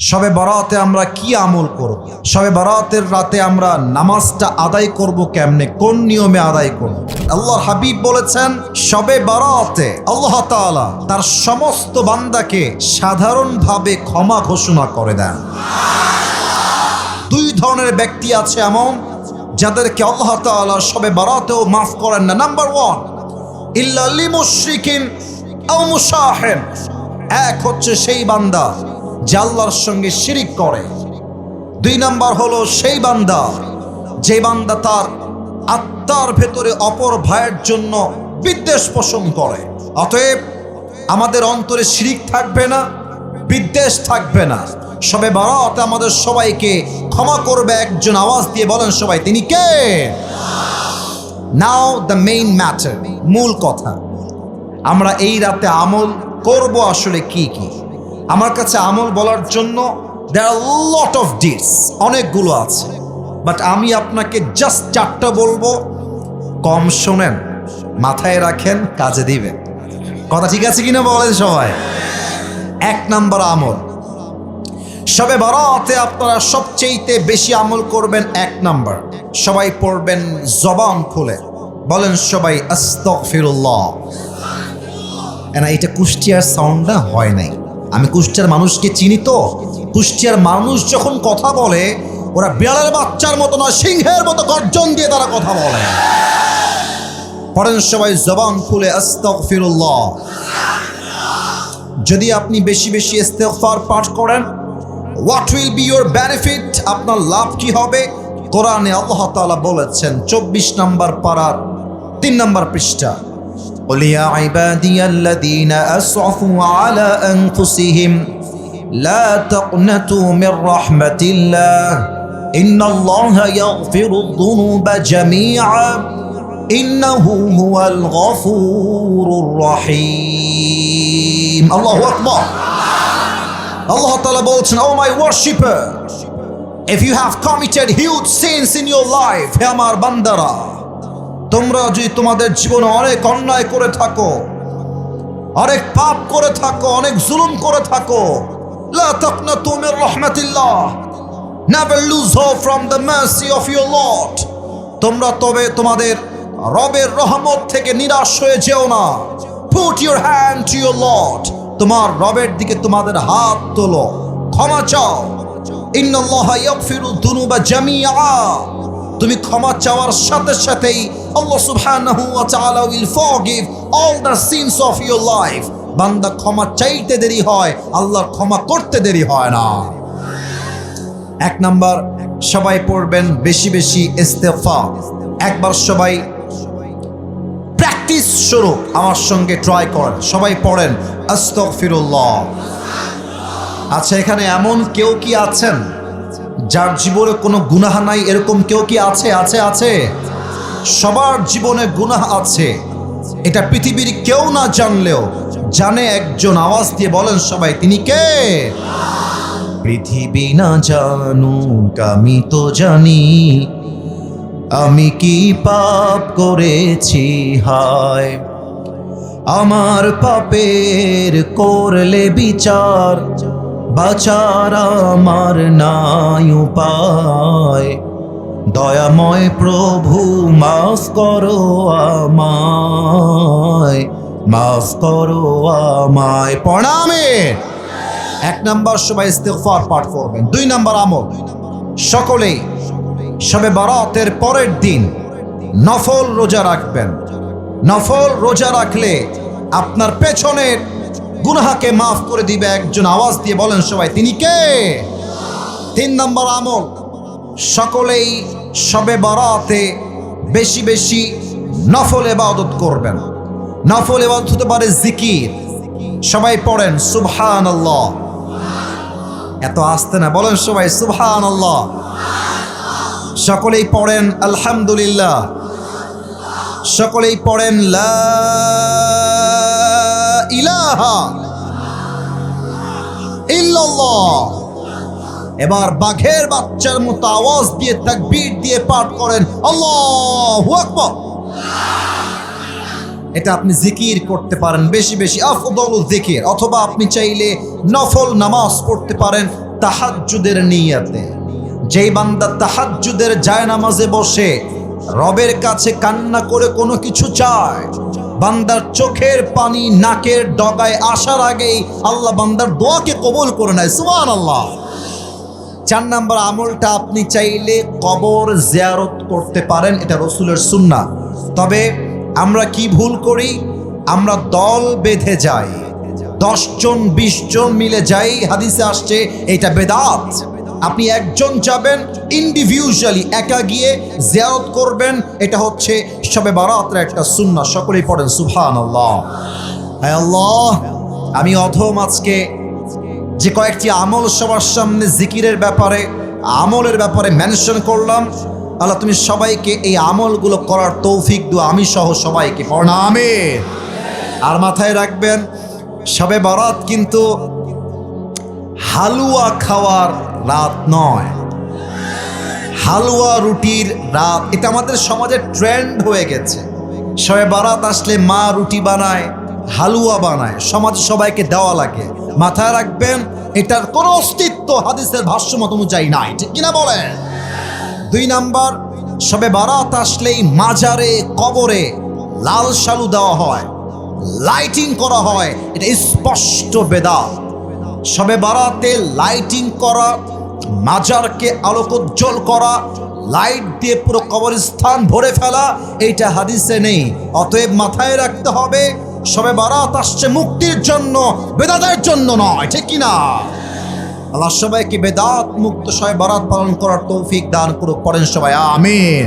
সবে বরাতে আমরা কি আমল করব? সবে বরাতের রাতে আমরা নামাজটা আদায় করব কেমনে? কোন নিয়মে আদায় করব? আল্লাহ হাবিব বলেছেন, সবে বরাতে আল্লাহ তাআলা তার সমস্ত বান্দাকে সাধারণভাবে ক্ষমা ঘোষণা করে দেন। দুই ধরনের ব্যক্তি আছে এমন, যাদেরকে আল্লাহ তাআলা সবে বারাতেও মাফ করেন না। নাম্বার ওয়ান ইল্লা লিমুশরিকিন আও মুশাহিন। এক হচ্ছে সেই বান্দা যে আল্লাহর সঙ্গে শিরিক করে। দুই নাম্বার হলো সেই বান্দা, যে বান্দা তার আত্মার ভেতরে অপর ভাইয়ের জন্য বিদ্বেষ পোষণ করে। অতএব আমাদের অন্তরে শিরিক থাকবে না, বিদ্বেষ থাকবে না। সবে বারাত আমাদের সবাইকে ক্ষমা করবে। একজন আওয়াজ দিয়ে বলেন সবাই, তিনি কে? নাও দ্য মেইন ম্যাটার মূল কথা। আমরা এই রাতে আমল করব আসলে কি কি? আমার কাছে আমল বলার জন্য দেয়ার লট অফ ডিটস অনেকগুলো আছে। বাট আমি আপনাকে জাস্ট চারটা বলব। কম শোনেন, মাথায় রাখেন, কাজে দিবেন। কথা ঠিক আছে কিনা বলেন সবাই? এক নাম্বার আমল। সবে বারাতে আপনারা সবচেয়েতে বেশি আমল করবেন এক নাম্বার। সবাই পড়বেন জবান খুলে। বলেন সবাই, আস্তগফিরুল্লাহ। না এটা কুষ্টিয়ার সাউন্ডটা হয় নাই। আমি কুষ্টিয়ার মানুষকে চিনি তো। কুষ্টিয়ার মানুষ যখন কথা বলে, ওরা বিড়ালের বাচ্চার মতো না সিংহের মতো গর্জন দিয়ে তারা কথা বলে। পড়েন সবাই জবান খুলে, আস্তগফিরুল্লাহ। যদি আপনি বেশি বেশি ইস্তেগফার পাঠ করেন what will be your benefit আপনার লাভ কি হবে? কোরআনে আল্লাহ তাআলা বলেছেন, চব্বিশ নম্বর পাড়ার তিন নম্বর পৃষ্ঠা। قل يا عبادي الذين أسعفوا على أنفسهم لا تقنطوا من رحمة الله. إن الله يغفر الذنوب جميعا. إنه هو الغفور الرحيم. الله أكبر. الله تعالى bolchen, أو my worshipper, if you have committed huge sins in your life, hamar bandara, তোমরা যদি তোমাদের জীবনে অনেক অন্যায় করে থাকো, অনেক পাপ করে থাকো, অনেক জুলুম করে থাকো তোমরা তবে তোমাদের রবের রহমত থেকে নিরাশ হয়ে যেও না। Put your hand to your lord তোমার রবের দিকে তোমাদের হাত তোলো। ক্ষমা চাও। ইন্নাল্লাহা ইয়াগফিরু যুনুবা জামিআ। তুমি ক্ষমা চাওয়ার সাথে সাথেই আল্লাহ সুবহানাহু ওয়া তাআলা will forgive all the sins of your life বান্দা ক্ষমা চাইতে দেরি হয়, আল্লাহর ক্ষমা করতে দেরি হয় না। এক নাম্বার, সবাই পড়বেন বেশি বেশি ইস্তেগফার। একবার সবাই প্র্যাকটিস শুরু, আমার সঙ্গে ট্রাই করেন, সবাই পড়েন, আস্তগফিরুল্লাহ। আচ্ছা এখানে এমন কেউ কি আছেন? যার জীবনে কোনো গুনাহ নাই, এরকম কেউ কি আছে? আছে আছে? সবার জীবনে গুনাহ আছে। এটা পৃথিবীর কেউ না জানলেও জানে, একজন আওয়াজ দিয়ে বলেন সবাই, তিনি কে? পৃথিবী না জানুক, আমি তো জানি। আমি কি পাপ করেছি? হায়। আমার পাপের করলে বিচার বাচার আমার নাই উপায়। দয়াময় প্রভু, মাফ করো আমায়। মাফ করো আমায়। প্রণামে। এক নাম্বার সবাই ইস্তেগফার পাঠ করবেন। দুই নাম্বার আমল। সকলেই সবে বারাতের পরের দিন নফল রোজা রাখবেন। নফল রোজা রাখলে আপনার পেছনের গুনাহাকে মাফ করে দিবে একজন আওয়াজ দিয়ে বলেন সবাই, তিনি কে? তিন নম্বর আমল, সকলেই সবে বারাতে বেশি বেশি নফল এবাদত করবেন। নফল এবাদত হতে পারে জিকির। সবাই পড়েন সুবহান আল্লাহ এত আসতে না, বলেন সবাই সুবহান আল্লাহ সকলেই পড়েন, আলহামদুলিল্লাহ। সকলেই পড়েন, লা এবার বাঘের বাচ্চার মতো আওয়াজ দিয়ে তাকবীর দিয়ে পাঠ করেন। আল্লাহু আকবার। এটা আপনি জিকির করতে পারেন, বেশি বেশি আফদল জিকির। অথবা আপনি চাইলে নফল নামাজ পড়তে পারেন তাহাজ্জুদের নিয়াতে। যেই বান্দা তাহাজ্জুদের যায় নামাজে বসে, রবের কাছে কান্না করে কোনো কিছু চায় বান্দার চোখের পানি নাকের ডগায় আসার আগেই আল্লাহ বান্দার দোয়াকে কবল করে নেয়। সুমান আল্লাহ চার নাম্বার আমলটা আপনি চাইলে কবর জিয়ারত করতে পারেন, এটা রসুলের সুন্না তবে আমরা কি ভুল করি? আমরা দল বেঁধে যাই। দশ জন বিশ জন মিলে যাই, হাদিসে আসছে, এটা বেদাত। আপনি একজন যাবেন ইন্ডিভিজুয়ালি একা গিয়ে জিয়ারত করবেন, এটা হচ্ছে সবে বারাতের একটা সুন্না সকলেই পড়েন সুবহান আল্লাহ আল্লাহ, আমি অধম আজকে যে কয়েকটি আমল সবার সামনে জিকিরের ব্যাপারে, আমলের ব্যাপারে মেনশন করলাম। আল্লাহ, তুমি সবাইকে এই আমলগুলো করার তৌফিক দু আমি সহ সবাইকে প্রণামে আর মাথায় রাখবেন, সবে বরাত কিন্তু হালুয়া খাওয়ার রাত নয়। হালুয়া রুটির রাত, এটা আমাদের সমাজের ট্রেন্ড হয়ে গেছে। সবে বারাত আসলে মা রুটি বানায়, হালুয়া বানায়। সমাজ সবাইকে দেওয়া লাগে। মাথায় রাখবেন, এটার কোনো অস্তিত্ব হাদিসের ভাষ্যমত অনুযায়ী নাই। ঠিক কিনা বলেন? দুই নাম্বার, সবে বারাত আসলেই মাজারে, কবরে লাল শালু দেওয়া হয় লাইটিং করা হয়। এটা স্পষ্ট বেদাত। সবে বারাতে লাইটিং করা, মাজারকে আলোকোজ্জ্বল করা লাইট দিয়ে পুরো কবরস্থান ভরে ফেলা, এইটা হাদিসে নেই। অতএব মাথায় রাখতে হবে, সবে বারাত আসছে মুক্তির জন্য, বেদাতের জন্য নয়, ঠিক কিনা? আল্লাহ সবাইকে বেদাত মুক্ত সবাই বারাত পালন করার তৌফিক দান করুক, পড়েন সবাই, আমিন।